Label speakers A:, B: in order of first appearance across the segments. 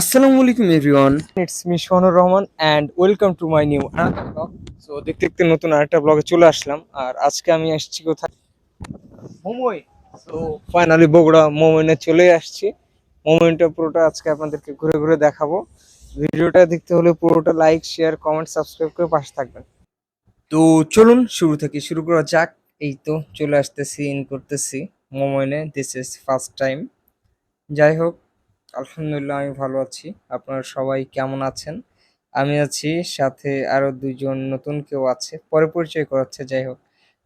A: আসসালামু আলাইকুম, everyone.
B: It's me Shonur Rahman and welcome to my new blog so দেখতে দেখতে নতুন আরেকটা ব্লগে চলে আসলাম, আর আজকে আমি আসছি কোথায়? মোমোই সো ফাইনালি বগুড়া মোমোইনে চলে আসছি। মোমোইনটা পুরোটা আজকে আপনাদেরকে ঘুরে ঘুরে দেখাবো। ভিডিওটা দেখতে হলে পুরোটা লাইক শেয়ার কমেন্ট সাবস্ক্রাইব করে পাশে থাকবেন। তো, চলুন শুরু থেকে শুরু করা যাক। এই তো, চলে আসতেছি ইন করতেছি। মোমোইনে দিস ইজ ফার্স্ট টাইম যাই হোক আলহামদুলিল্লাহ, আমি ভালো আছি। আপনারা সবাই কেমন আছেন? আমি আছি, সাথে আরও দুইজন নতুন কেউ আছে, পরে পরিচয় করাচ্ছে, যাই হোক।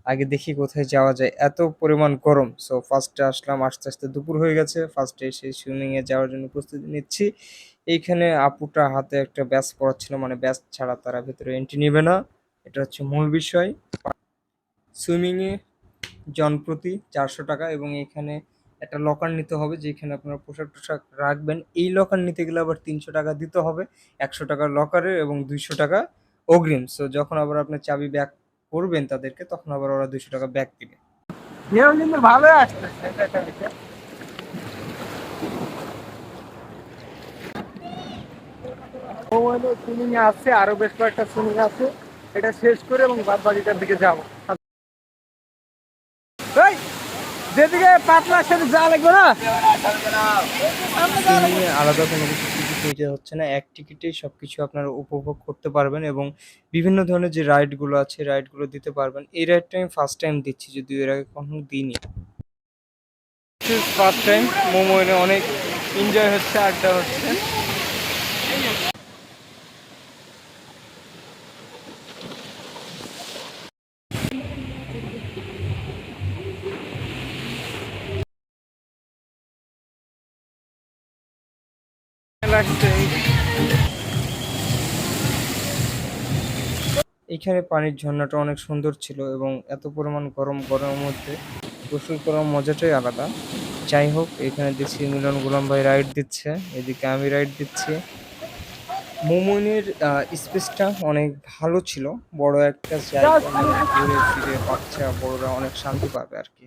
B: আগে দেখি কোথায় যাওয়া যায়। এত পরিমাণ গরম সো ফার্স্টে আসলাম, আস্তে আস্তে দুপুর হয়ে গেছে। ফার্স্টে এসে সুইমিং এ যাওয়ার জন্য প্রস্তুতি নিচ্ছি। এইখানে আপুটা হাতে একটা ব্যাস পড়াচ্ছিল মানে ব্যাস ছাড়া তারা ভেতরে এন্ট্রি নেবে না। এটা হচ্ছে মূল বিষয়। সুইমিং এ জনপ্রতি চারশো টাকা এবং এখানে একটা লকার নিতে হবে যেখানে আপনারা পোশাক টোশাক রাখবেন। এই লকার নিতে গেলে আবার তিনশো টাকা দিতে হবে, একশো টাকা লকারে এবং দুইশো টাকা অগ্রিম। সো যখন আবার আপনার চাবি ব্যাক করবেন তাদেরকে, তখন আবার ওরা দুইশো টাকা ব্যাক দিবে।
A: ভালো আছে আরও বেশ কয়েকটা সুইমিং আছে। এটা শেষ করে এবং বাদ বাকিটার দিকে যাব এই, যেদিকে পাতলা সেটা যা লাগবে না।
B: আলাদা কোনো কিছু টিকিট নিতে হচ্ছে না। এক টিকিটেই সব কিছু আপনারা উপভোগ করতে পারবেন এবং বিভিন্ন ধরনের যে রাইডগুলো আছে রাইডগুলো দিতে পারবেন। এই রাইডটা আমি ফার্স্ট টাইম দিচ্ছি যদিও এর আগে কখনো দিইনি। ফার্স্ট টাইম মোমো এনে অনেক এনজয় হচ্ছে আড্ডা হচ্ছে। এইখানে পানির ঝর্ণাটা অনেক সুন্দর ছিল এবং এত পরিমাণ গরম, গরমের মধ্যে গোসল করার মজাটাই আলাদা। যাই হোক, এখানে দেখছি মিলন গোলাম ভাই রাইড দিচ্ছে, এদিকে আমি রাইড দিচ্ছি। মোমনের স্পেসটা অনেক ভালো ছিল। বড় একটা জায়গা মানে ঘুরে ফিরে বাচ্চা বড়রা অনেক শান্তি পাবে আর কি।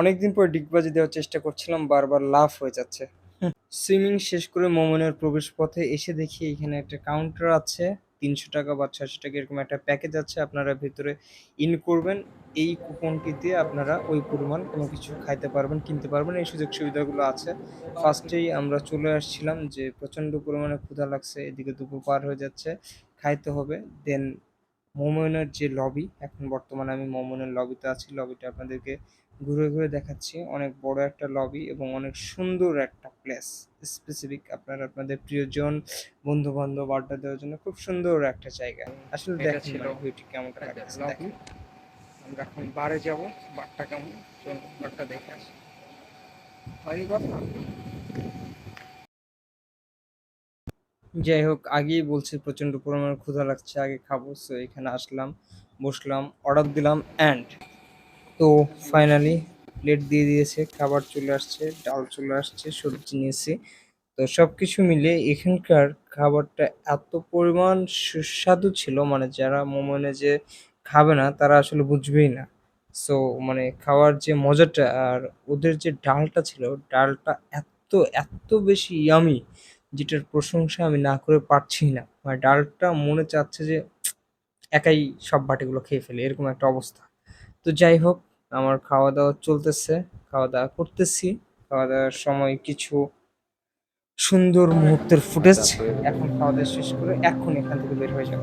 B: অনেকদিন পর ডিগবাজি দেওয়ার চেষ্টা করছিলাম, বারবার লাভ হয়ে যাচ্ছে। সুইমিং শেষ করে মোমনের প্রবেশ পথে এসে দেখি এখানে একটা কাউন্টার আছে, তিনশো টাকা বা ছয়শো টাকা এরকম একটা প্যাকেজ আছে, আপনারা ভিতরে ইন করবেন। এই কুপনটি দিয়ে আপনারা ওই পরিমাণ কোনো কিছু খাইতে পারবেন, কিনতে পারবেন, এই সুযোগ সুবিধাগুলো আছে। ফার্স্টেই আমরা চলে আসছিলাম যে প্রচণ্ড পরিমাণে ক্ষুধা লাগছে, এদিকে দুপুর পার হয়ে যাচ্ছে, খাইতে হবে দেন মোমনের যে লবি এখন বর্তমানে আমি মোমনের লবিতে আছি। লবিটা আপনাদেরকে ঘুরে ঘুরে দেখাচ্ছি। অনেক বড় একটা লবি এবং অনেক সুন্দর একটা প্লেস স্পেসিফিক আপনার আপনাদের প্রিয়জন বন্ধু বান্ধব আড্ডা দেওয়ার জন্য খুব সুন্দর একটা জায়গা। আসলে
A: এটা
B: লবিটি কেমন লাগছে আমরা এখন বারে যাব বারটা কেমন? চলুন বারটা দেখে আসি। হয়নি কথা? যাই হোক, আগেই বলছি প্রচণ্ড পরিমাণে ক্ষুধা লাগছে, আগে খাব সো এখানে আসলাম, বসলাম অর্ডার দিলাম অ্যান্ড তো ফাইনালি প্লেট দিয়ে দিয়েছে, খাবার চলে আসছে, ডাল চলে আসছে, সবজি নিয়েছি। তো সব কিছু মিলে এখানকার খাবারটা এত পরিমাণ সুস্বাদু ছিল মানে যারা মোমোনে যে খাবে না, তারা আসলে বুঝবেই না। সো মানে খাওয়ার যে মজাটা আর ওদের যে ডালটা ছিল, ডালটা এত এত বেশি ইয়ামি যেটার প্রশংসা আমি না করে পারছি না। মানে ডালটা মনে চাচ্ছে যে একাই সব বাটিগুলো খেয়ে ফেলে, এরকম একটা অবস্থা। তো যাই হোক, আমার খাওয়া দাওয়া চলতেছে খাওয়া দাওয়া করতেছি। খাওয়া দাওয়ার সময় কিছু সুন্দর মুহূর্তের ফুটেজ এখন খাওয়া দাওয়া শেষ করে এখন এখান থেকে বের হয়ে যাব।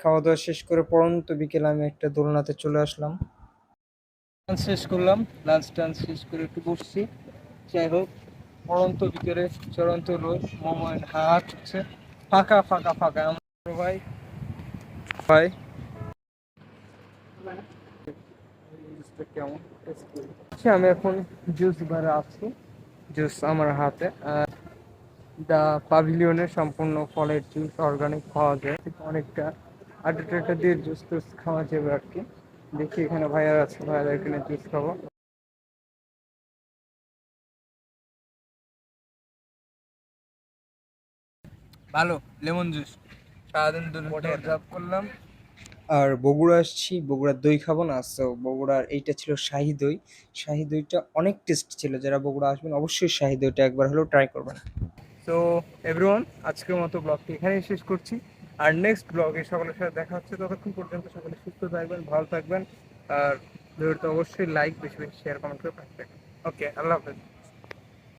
B: খাওয়া দাওয়া শেষ করে পড়ন্ত বিকেলে আমি একটা দোলনাতে চলে আসলাম। লাঞ্চ শেষ করলাম লাঞ্চ টাঞ্চ শেষ করে একটু বসছি। যাই হোক পড়ন্ত বিকেলে চড়ন্ত রোদ মোমেন্ট হাট হচ্ছে ফাঁকা ফাঁকা ফাঁকা আমার ভাই। ভাই। কেমন আচ্ছা, আমি এখন জুস বারে আছি। জুস আমার হাতে। দা পাভিলিয়নে সম্পূর্ণ ফলের জুস অর্গানিক পাওয়া যায়। অনেকটা টাড্ডা দিয়ে জুস টুস খাওয়া যাবে আর কি। দেখি এখানে ভাইয়ার আছে ভাইয়ার এখানে জুস খাব। ভালো লেমন জুস। সারাদিন জব করলাম। আর বগুড়া আসছি বগুড়ার দই খাব না সো বগুড়ার এইটা ছিল শাহি দই। শাহি দইটা অনেক টেস্ট ছিল যারা বগুড়া আসবেন অবশ্যই শাহি দইটা একবার হলেও ট্রাই করবেন। তো এভরিওয়ান আজকের মতো ব্লগটি এখানেই শেষ করছি। আর নেক্সট ব্লগে সকলের সাথে দেখা হচ্ছে। ততক্ষণ পর্যন্ত সকলে সুস্থ থাকবেন, ভালো থাকবেন। আর ভিডিওটা অবশ্যই লাইক বেশি বেশি শেয়ার কমেন্ট করে থাকবেন। ওকে আল্লাহ হাফেজ।